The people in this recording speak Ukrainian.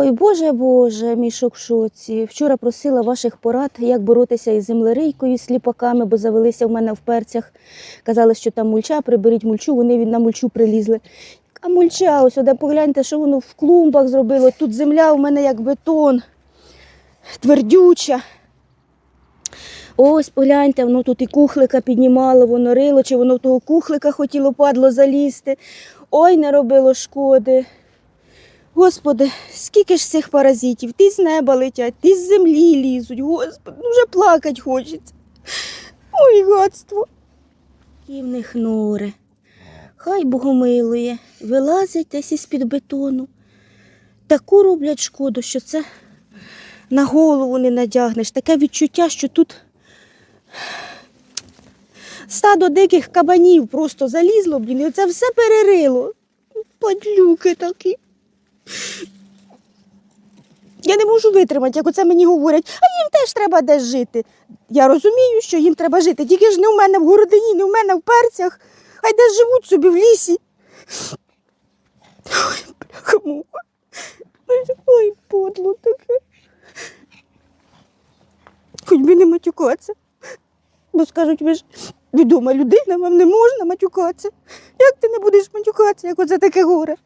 Ой, Боже, Боже, мішок в шоці. Вчора просила ваших порад, як боротися із землерийкою, сліпаками, бо завелися в мене в перцях. Казали, що там мульча, приберіть мульчу, вони на мульчу прилізли. А мульча, ось де погляньте, що воно в клумбах зробило. Тут земля у мене як бетон, твердюча. Ось погляньте, воно тут і кухлика піднімало, воно рило, чи воно в того кухлика хотіло падло залізти. Ой, не робило шкоди. Господи, скільки ж цих паразитів, ті з неба летять, ті з землі лізуть. Господи, ну вже плакать хочеться. Ой, гадство. І нори. Хай богомилує, вилазять десь із-під бетону. Таку роблять шкоду, що це на голову не надягнеш. Таке відчуття, що тут стадо диких кабанів просто залізло, блін, і це все перерило. Падлюки такі. Я не можу витримати, як оце мені говорять, а їм теж треба десь жити. Я розумію, що їм треба жити, тільки ж не в мене в городині, не в мене в перцях, а й десь живуть собі в лісі. Ой, бляха-муха. Ой, подло таке. Хоч би не матюкатися. Бо скажуть, ви ж відома людина, вам не можна матюкатися. Як ти не будеш матюкатися, як оце таке горе?